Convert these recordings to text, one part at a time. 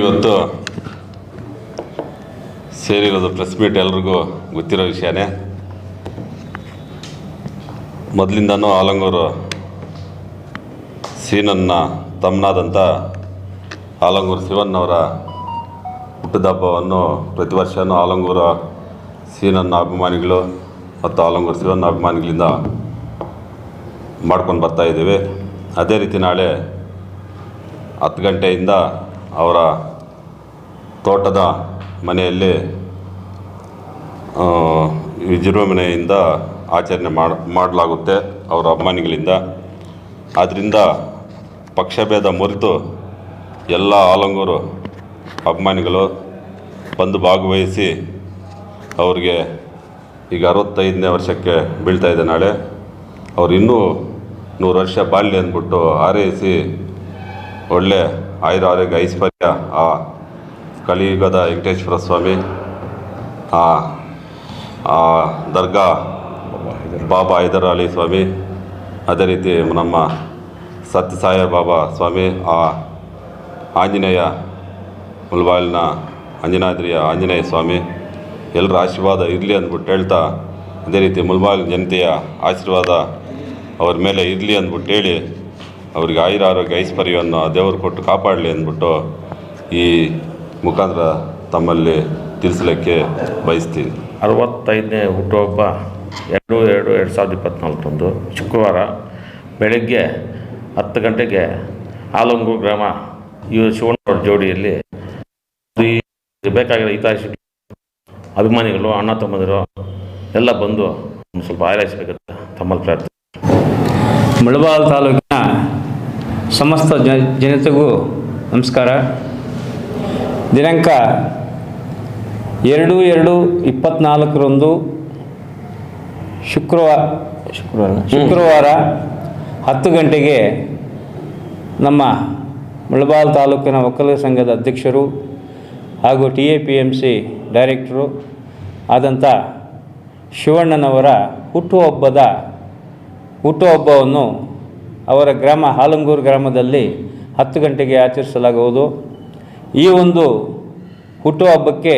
ಇವತ್ತು ಸೇರಿರೋದು press meet ಎಲ್ರಿಗೂ ಗೊತ್ತಿರೋ ವಿಷಯನೇ. ಮೊದಲಿಂದನೂ ಆಲಂಗೂರು ಸೀನನ್ನ ತಮ್ಮನಾದಂಥ ಆಲಂಗೂರು ಶಿವನ್ನವರ ಹುಟ್ಟಿದ ಹಬ್ಬವನ್ನು ಪ್ರತಿ ವರ್ಷವೂ ಆಲಂಗೂರು ಸೀನನ್ನ ಅಭಿಮಾನಿಗಳು ಮತ್ತು ಆಲಂಗೂರು ಶಿವನ್ನ ಅಭಿಮಾನಿಗಳಿಂದ ಮಾಡ್ಕೊಂಡು ಬರ್ತಾ ಇದ್ದೀವಿ. ಅದೇ ರೀತಿ ನಾಳೆ ಹತ್ತು ಗಂಟೆಯಿಂದ ಅವರ ತೋಟದ ಮನೆಯಲ್ಲಿ ವಿಜೃಂಭಣೆಯಿಂದ ಆಚರಣೆ ಮಾಡ, ಮಾಡಲಾಗುತ್ತೆ ಅವರ ಅಭಿಮಾನಿಗಳಿಂದ. ಆದ್ದರಿಂದ ಪಕ್ಷಭೇದ ಮುರಿತು ಎಲ್ಲ ಆಲಂಗೂರು ಅಭಿಮಾನಿಗಳು ಬಂದು ಭಾಗವಹಿಸಿ ಅವ್ರಿಗೆ ಈಗ ಅರವತ್ತೈದನೇ ವರ್ಷಕ್ಕೆ ಬೀಳ್ತಾ ಇದೆ ನಾಳೆ. ಅವ್ರು ಇನ್ನೂ ನೂರು ವರ್ಷ ಬಾಳ್ಯ ಅಂದ್ಬಿಟ್ಟು ಹಾರೈಸಿ ಒಳ್ಳೆ ಆಯುರ ಆರೋಗ್ಯ ಐಶ್ವರ್ಯ ಆ ಕಲಿಯುಗದ ವೆಂಕಟೇಶ್ವರ ಸ್ವಾಮಿ, ಆ ಆ ದರ್ಗಾ ಬಾಬಾ ಹೈದರ್ ಅಲಿ ಸ್ವಾಮಿ, ಅದೇ ರೀತಿ ನಮ್ಮ ಸತ್ಯಸಾಯ ಬಾಬಾ ಸ್ವಾಮಿ, ಆ ಆಂಜನೇಯ ಮುಲ್ಬಾಯಿಲ್ನ ಅಂಜನಾದ್ರಿಯ ಆಂಜನೇಯ ಸ್ವಾಮಿ ಎಲ್ಲರ ಆಶೀರ್ವಾದ ಇರಲಿ ಅಂದ್ಬಿಟ್ಟು ಹೇಳ್ತಾ, ಅದೇ ರೀತಿ ಮುಲ್ಬಾಯಿಲ್ ಜನತೆಯ ಆಶೀರ್ವಾದ ಅವ್ರ ಮೇಲೆ ಇರಲಿ ಅಂದ್ಬಿಟ್ಟು ಹೇಳಿ ಅವ್ರಿಗೆ ಆಯುರ ಆರೋಗ್ಯ ಐಶ್ವರ್ಯವನ್ನು ಆ ದೇವರು ಕೊಟ್ಟು ಕಾಪಾಡಲಿ ಅಂದ್ಬಿಟ್ಟು ಈ ಮುಖಾಂತರ ತಮ್ಮಲ್ಲಿ ತಿಳಿಸ್ಲಿಕ್ಕೆ ಬಯಸ್ತೀನಿ ಅರವತ್ತೈದನೇ ಹುಟ್ಟುಹಬ್ಬ ಎರಡು ಎರಡು ಎರಡು ಸಾವಿರದ ಇಪ್ಪತ್ತ್ನಾಲ್ಕರಂದು ಶುಕ್ರವಾರ ಬೆಳಗ್ಗೆ ಹತ್ತು ಗಂಟೆಗೆ ಆಲಂಗೂರು ಗ್ರಾಮ ಇವ ಶಿವಣ್ಣವ್ರ ಜೋಡಿಯಲ್ಲಿ ಈ ಬೇಕಾಗಿರೋ ಹಿತೈಷಿ ಅಭಿಮಾನಿಗಳು ಅಣ್ಣ ತಮ್ಮಂದಿರು ಎಲ್ಲ ಬಂದು ಒಂದು ಸ್ವಲ್ಪ ಆರೈಸಬೇಕಂತ ತಮ್ಮಲ್ಲಿ ಪ್ರಾರ್ಥನೆ ಮುಳಬಾಲ್ ತಾಲೂಕಿನ ಸಮಸ್ತ ಜ ಜನತೆಗೂ ನಮಸ್ಕಾರ. ದಿನಾಂಕ ಎರಡು ಎರಡು ಇಪ್ಪತ್ತ್ನಾಲ್ಕರಂದು ಶುಕ್ರವಾರ ಶುಕ್ರವಾರ ಶುಕ್ರವಾರ ಹತ್ತು ಗಂಟೆಗೆ ನಮ್ಮ ಮುಳಬಾಲ್ ತಾಲೂಕಿನ ಒಕ್ಕಲಿಗ ಸಂಘದ ಅಧ್ಯಕ್ಷರು ಹಾಗೂ T A P M C director ಆದಂಥ ಶಿವಣ್ಣನವರ ಹುಟ್ಟುಹಬ್ಬದ ಹುಟ್ಟುಹಬ್ಬವನ್ನು ಅವರ ಗ್ರಾಮ ಹಾಲಂಗೂರು ಗ್ರಾಮದಲ್ಲಿ ಹತ್ತು ಗಂಟೆಗೆ ಆಚರಿಸಲಾಗುವುದು. ಈ ಒಂದು ಹುಟ್ಟುಹಬ್ಬಕ್ಕೆ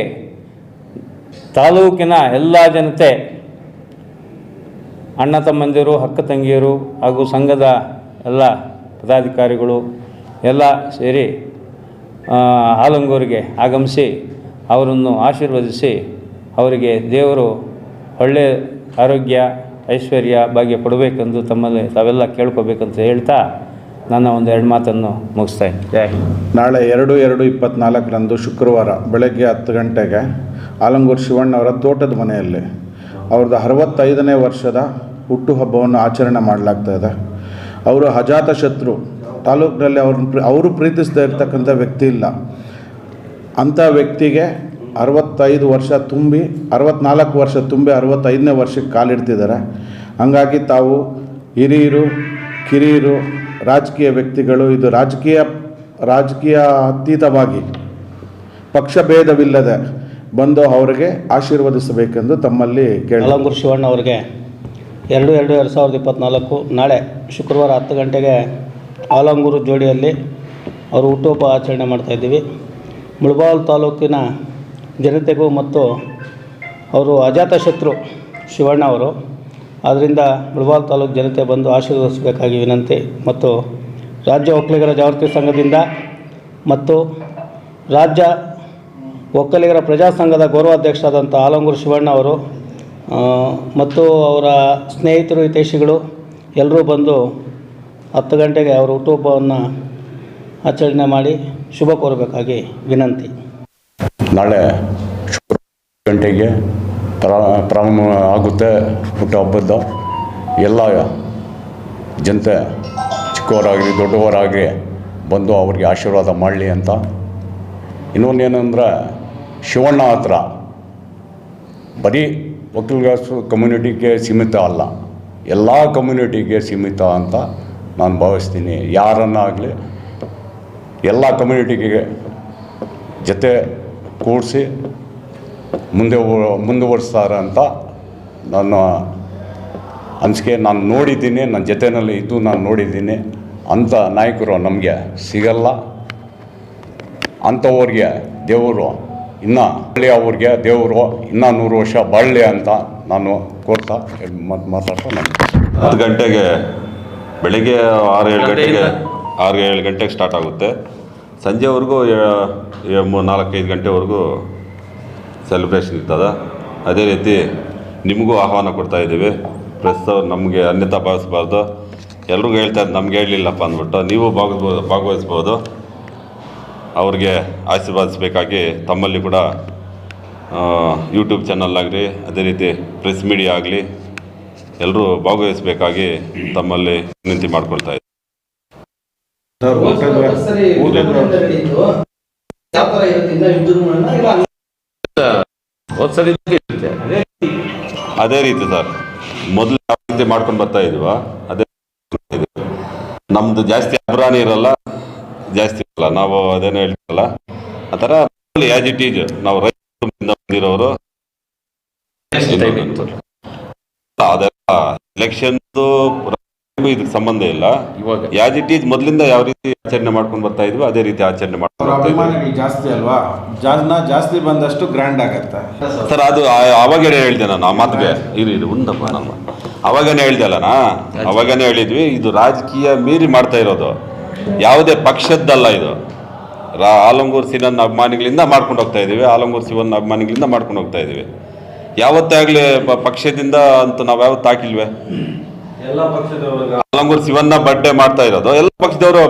ತಾಲೂಕಿನ ಎಲ್ಲ ಜನತೆ, ಅಣ್ಣ ತಮ್ಮಂದಿರು, ಅಕ್ಕ ತಂಗಿಯರು ಹಾಗೂ ಸಂಘದ ಎಲ್ಲ ಪದಾಧಿಕಾರಿಗಳು ಎಲ್ಲ ಸೇರಿ ಹಾಲಂಗೂರಿಗೆ ಆಗಮಿಸಿ ಅವರನ್ನು ಆಶೀರ್ವದಿಸಿ ಅವರಿಗೆ ದೇವರು ಒಳ್ಳೆಯ ಆರೋಗ್ಯ ಐಶ್ವರ್ಯ ಭಾಗ್ಯ ಕೊಡಬೇಕೆಂದು ತಮ್ಮಲ್ಲಿ ತಾವೆಲ್ಲ ಕೇಳ್ಕೋಬೇಕಂತ ಹೇಳ್ತಾ ನನ್ನ ಒಂದು ಎರಡು ಮಾತನ್ನು ಮುಗಿಸ್ತಾ ಜೈ ಹಿಂದ್. ನಾಳೆ ಎರಡು ಎರಡು ಇಪ್ಪತ್ತ್ನಾಲ್ಕರಂದು ಶುಕ್ರವಾರ ಬೆಳಗ್ಗೆ ಹತ್ತು ಗಂಟೆಗೆ ಆಲಂಗೂರು ಶಿವಣ್ಣವರ ತೋಟದ ಮನೆಯಲ್ಲಿ ಅವ್ರದ್ದು ಅರವತ್ತೈದನೇ ವರ್ಷದ ಹುಟ್ಟುಹಬ್ಬವನ್ನು ಆಚರಣೆ ಮಾಡಲಾಗ್ತಾ ಇದೆ. ಅವರು ಅಜಾತ ಶತ್ರು. ತಾಲೂಕಿನಲ್ಲಿ ಅವ್ರನ್ನ ಅವರು ಪ್ರೀತಿಸ್ತಾ ಇರ್ತಕ್ಕಂಥ ವ್ಯಕ್ತಿ ಇಲ್ಲ. ಅಂಥ ವ್ಯಕ್ತಿಗೆ ಅರವತ್ತೈದು ವರ್ಷ ತುಂಬಿ, ಅರವತ್ನಾಲ್ಕು ವರ್ಷ ತುಂಬಿ ಅರವತ್ತೈದನೇ ವರ್ಷಕ್ಕೆ ಕಾಲಿಡ್ತಿದ್ದಾರೆ ಹಂಗಾಗಿ ತಾವು ಹಿರಿಯರು, ಕಿರಿಯರು, ರಾಜಕೀಯ ವ್ಯಕ್ತಿಗಳು, ಇದು ರಾಜಕೀಯ ರಾಜಕೀಯ ಅತೀತವಾಗಿ ಪಕ್ಷಭೇದವಿಲ್ಲದೆ ಬಂದು ಅವರಿಗೆ ಆಶೀರ್ವದಿಸಬೇಕೆಂದು ತಮ್ಮಲ್ಲಿ ಕೇಳಿ ಅಲಂಗೂರು ಶಿವಣ್ಣ ಅವರಿಗೆ ಎರಡು ಎರಡು ಎರಡು ಸಾವಿರದ ಇಪ್ಪತ್ತ್ನಾಲ್ಕು ನಾಳೆ ಶುಕ್ರವಾರ ಹತ್ತು ಗಂಟೆಗೆ ಆಲಂಗೂರು ಜೋಡಿಯಲ್ಲಿ ಅವರು ಹುಟ್ಟುಹಬ್ಬ ಆಚರಣೆ ಮಾಡ್ತಾಯಿದ್ದೀವಿ ಮುಳಬಾಲ್ ತಾಲೂಕಿನ ಜನತೆಗೂ ಮತ್ತು ಅವರು ಅಜಾತಶತ್ರು ಶಿವಣ್ಣ ಅವರು. ಆದ್ದರಿಂದ ಮುಳಬಾಲ್ ತಾಲೂಕು ಜನತೆ ಬಂದು ಆಶೀರ್ವದಿಸಬೇಕಾಗಿ ವಿನಂತಿ ಮತ್ತು ರಾಜ್ಯ ಒಕ್ಕಲಿಗರ ಜಾಗೃತಿ ಸಂಘದಿಂದ ಮತ್ತು ರಾಜ್ಯ ಒಕ್ಕಲಿಗರ ಪ್ರಜಾ ಸಂಘದ ಗೌರವಾಧ್ಯಕ್ಷರಾದಂಥ ಆಲಂಗೂರು ಶಿವಣ್ಣ ಅವರು ಮತ್ತು ಅವರ ಸ್ನೇಹಿತರು, ಹಿತೈಷಿಗಳು ಎಲ್ಲರೂ ಬಂದು ಹತ್ತು ಗಂಟೆಗೆ ಅವರ ಹುಟ್ಟುಹಬ್ಬವನ್ನು ಆಚರಣೆ ಮಾಡಿ ಶುಭ ಕೋರಬೇಕಾಗಿ ವಿನಂತಿ. ನಾಳೆ ಗಂಟೆಗೆ ಪ್ರಾ ಪ್ರಾರಂಭ ಆಗುತ್ತೆ ಹುಟ್ಟುಹಬ್ಬದ ಎಲ್ಲ ಜನತೆ ಚಿಕ್ಕವರಾಗಲಿ, ದೊಡ್ಡವರಾಗಲಿ ಬಂದು ಅವ್ರಿಗೆ ಆಶೀರ್ವಾದ ಮಾಡಲಿ ಅಂತ. ಇನ್ನೊಂದೇನೆಂದರೆ ಶಿವಣ್ಣ ಹತ್ರ ಬರೀ ಒಕ್ಕಲಿಗ ಕಮ್ಯುನಿಟಿಗೆ ಸೀಮಿತ ಅಲ್ಲ, ಎಲ್ಲ ಕಮ್ಯುನಿಟಿಗೆ ಸೀಮಿತ ಅಂತ ನಾನು ಭಾವಿಸ್ತೀನಿ. ಯಾರನ್ನಾಗಲಿ ಎಲ್ಲ ಕಮ್ಯುನಿಟಿಗೆ ಜೊತೆ ಕೂಡಿಸಿ ಮುಂದೆ ಮುಂದುವರಿಸ್ತಾರೆ ಅಂತ ನನ್ನ ಅನಿಸಿಕೆ. ನಾನು ನೋಡಿದ್ದೀನಿ, ನನ್ನ ಜೊತೆಯಲ್ಲಿ ಇದ್ದು ನಾನು ನೋಡಿದ್ದೀನಿ. ಅಂಥ ನಾಯಕರು ನಮಗೆ ಸಿಗಲ್ಲ. ಅಂಥವ್ರಿಗೆ ದೇವರು ಇನ್ನೂ ಹಳ್ಳಿ ಅವ್ರಿಗೆ ದೇವರು ಇನ್ನೂ ನೂರು ವರ್ಷ ಬಾಳಲಿ ಅಂತ ನಾನು ಕೋರ್ತಾ ಮಾತು ಮಾತಾಡ್ತಾ ನಾನು. ಹತ್ತು ಗಂಟೆಗೆ, ಬೆಳಿಗ್ಗೆ ಆರು ಏಳು ಗಂಟೆಗೆ? ಆರು ಏಳು ಗಂಟೆಗೆ ಸ್ಟಾರ್ಟ್ ಆಗುತ್ತೆ. ಸಂಜೆವರೆಗೂ ನಾಲ್ಕೈದು ಗಂಟೆವರೆಗೂ ಸೆಲೆಬ್ರೇಷನ್ ಇರ್ತದೆ. ಅದೇ ರೀತಿ ನಿಮಗೂ ಆಹ್ವಾನ ಕೊಡ್ತಾ ಇದ್ದೀವಿ. ಪ್ರೆಸ್ ನಮಗೆ ಅನ್ಯತಾ ಭಾವಿಸ್ಬಾರ್ದು. ಎಲ್ರಿಗೂ ಹೇಳ್ತಾ ಇದ್ದು ನಮ್ಗೆ ಹೇಳಲಿಲ್ಲಪ್ಪ ಅಂದ್ಬಿಟ್ಟು ನೀವು ಭಾಗವಹಿಸ್ಬೋದು ಭಾಗವಹಿಸ್ಬೋದು. ಅವ್ರಿಗೆ ಆಶೀರ್ವಾದಿಸಬೇಕಾಗಿ ತಮ್ಮಲ್ಲಿ ಕೂಡ ಯೂಟ್ಯೂಬ್ ಚಾನಲ್ ಆಗಲಿ, ಅದೇ ರೀತಿ ಪ್ರೆಸ್ ಮೀಡಿಯಾ ಆಗಲಿ ಎಲ್ಲರೂ ಭಾಗವಹಿಸಬೇಕಾಗಿ ತಮ್ಮಲ್ಲಿ ವಿನಂತಿ ಮಾಡ್ಕೊಳ್ತಾ ಸರ್ ಊಟದ ಊಟದ ಯಾವ ಥರ ಇರುತ್ತೆ ಇನ್ನೂ ವಿಜೃಂಭಣೆನಾ ಇಲ್ಲ ಒಂದ್ಸರಿ ಇರುತ್ತೆ ಅದೇ ರೀತಿ. ಸರ್. ಮೊದಲು ಯಾವ ರೀತಿ ಮಾಡ್ಕೊಂಡು ಬರ್ತಾ ಇದ್ವಾ ಅದೇ ನಮ್ದು ಜಾಸ್ತಿ ಅಬ್ರಾಣಿ ಇರಲ್ಲ ಜಾಸ್ತಿ ಇರಲ್ಲ. ನಾವು ಅದೇನೋ ಹೇಳ್ತಿರಲ್ಲ ಆ ಥರ ಆ್ಯಸ್ ಇಟ್ ಈಸ್ ನಾವು ರೈತರಿಂದ ಬಂದಿರೋರು ಅದೆಲ್ಲ ಎಲೆಕ್ಷನ್ದು ಇದಕ್ಕೆ ಸಂಬಂಧ ಇಲ್ಲ. ಇವಾಗ ಯಾಸ್ ಇಟ್ ಈಸ್ ಮೊದಲಿಂದ ಯಾವ ರೀತಿ ಆಚರಣೆ ಮಾಡ್ಕೊಂಡು ಬರ್ತಾ ಇದ್ವಿ ಅದೇ ರೀತಿ ಆಚರಣೆ ಮಾಡ್ಕೊಂಡು ಬರ್ತಾ ಇದ್ವಿ. ಅಭಿಮಾನಿಗಳು ಜಾಸ್ತಿ ಅಲ್ವಾ? ಜಾಸ್ತಿ ಬಂದಷ್ಟು ಗ್ರ್ಯಾಂಡ್ ಆಗತ್ತೆ. ಸರ್ ಅದು ಆ- ಅವಾಗೇನೆ ಹೇಳ್ದೆ ನಾನು ಆ ಮಾತಿಗೆ. ಇದು ಇದು ಉಂದಪ್ಪ ನಮ್ಮ. ಅವಾಗನೇ ಹೇಳ್ದೆ ಅಲ್ಲನಾ ಅವಾಗನೇ ಹೇಳಿದ್ವಿ ಇದು ರಾಜಕೀಯ ಮೀರಿ ಮಾಡ್ತಾ ಇರೋದು. ಯಾವುದೇ ಪಕ್ಷದ್ದಲ್ಲ ಇದು. ರಾ ಆಲಂಗೂರು ಸಿನನ್ ಅಭಿಮಾನಿಗಳಿಂದ ಮಾಡ್ಕೊಂಡು ಹೋಗ್ತಾ ಇದ್ದೀವಿ ಆಲಂಗೂರು ಶಿವನ್ ಅಭಿಮಾನಿಗಳಿಂದ ಮಾಡ್ಕೊಂಡು ಹೋಗ್ತಾ ಇದ್ದೀವಿ. ಯಾವತ್ತೇ ಆಗಲಿ ಪಕ್ಷದಿಂದ ಅಂತ ನಾವು ಯಾವತ್ತು ಹಾಕಿಲ್ವೇ ಎಲ್ಲ ಪಕ್ಷದವರು ಆಲಂಗೂರು ಶಿವನ್ನ ಬರ್ಡೇ ಮಾಡ್ತಾ ಇರೋದು. ಎಲ್ಲ ಪಕ್ಷದವರು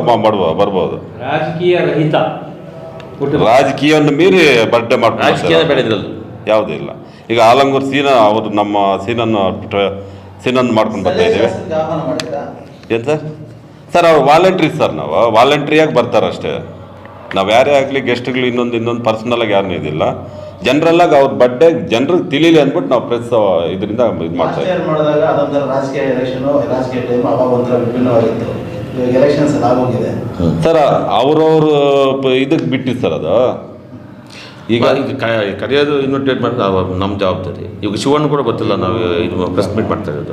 ಬರ್ಬೋದು. ರಾಜಕೀಯ ರಹಿತ. ರಾಜಕೀಯವನ್ನು ಮೀರಿ ಬರ್ಡೇ ಬೇಡ ಯಾವುದೂ ಇಲ್ಲ. ಈಗ ಆಲಂಗೂರ್ ಸೀನ ಅವರು ನಮ್ಮ ಸೀನನ್ನು ಸೀನನ್ನು ಮಾಡ್ಕೊಂಡು ಬರ್ತಾ ಇದ್ದೀವಿ. ಏನು ಸರ್? ಸರ್ ಅವ್ರು ವಾಲಂಟ್ರಿ ಸರ್ ನಾವು. ವಾಲಂಟ್ರಿಯಾಗಿ ಬರ್ತಾರಷ್ಟೇ. ನಾವು ಯಾರೇ ಆಗಲಿ ಗೆಸ್ಟ್ಗಳು ಇನ್ನೊಂದು ಇನ್ನೊಂದು ಪರ್ಸ್ನಲಾಗಿ ಯಾರನ್ನೂ ಇದಿಲ್ಲ. ಜನರಲ್ಲಾಗಿ ಅವ್ರ ಬಡ್ಡೆ ಜನರಿಗೆ ತಿಳಿಲಿ ಅಂದ್ಬಿಟ್ಟು ನಾವು ಪ್ರೆಸ್ ಇದರಿಂದ ಇದು ಮಾಡ್ತಾ ಇದ್ದೀವಿ. ಮಾಡಿದಾಗ ಅದೊಂಥರ ರಾಜಕೀಯ ಎಲೆಕ್ಷನ್ ರಾಜಕೀಯ ಟೈಮ್ ಅವಾಗ ಒಂಥರ ವಿಭಿನ್ನವಾಗಿತ್ತು. ಇವಾಗ ಎಲೆಕ್ಷನ್ಸ್ ಎಲ್ಲ ಆಗೋಗಿದೆ. ಸರ್ ಅವ್ರವ್ರ ಇದಕ್ಕೆ ಬಿಟ್ಟಿದ್ದು ಸರ್ ಅದು? ಈಗ ಈಗ ಕ- ಕರೆಯೋದು ಇನ್ವಿಟೇಟ್ ಮಾಡಿದ್ರೆ ನಮ್ಮ ಜವಾಬ್ದಾರಿ. ಈಗ ಶಿವಣ್ಣ ಕೂಡ ಗೊತ್ತಿಲ್ಲ ನಾವು ಇದು ಪ್ರೆಸ್ ಮೀಟ್ ಮಾಡ್ತಾ ಇರೋದು.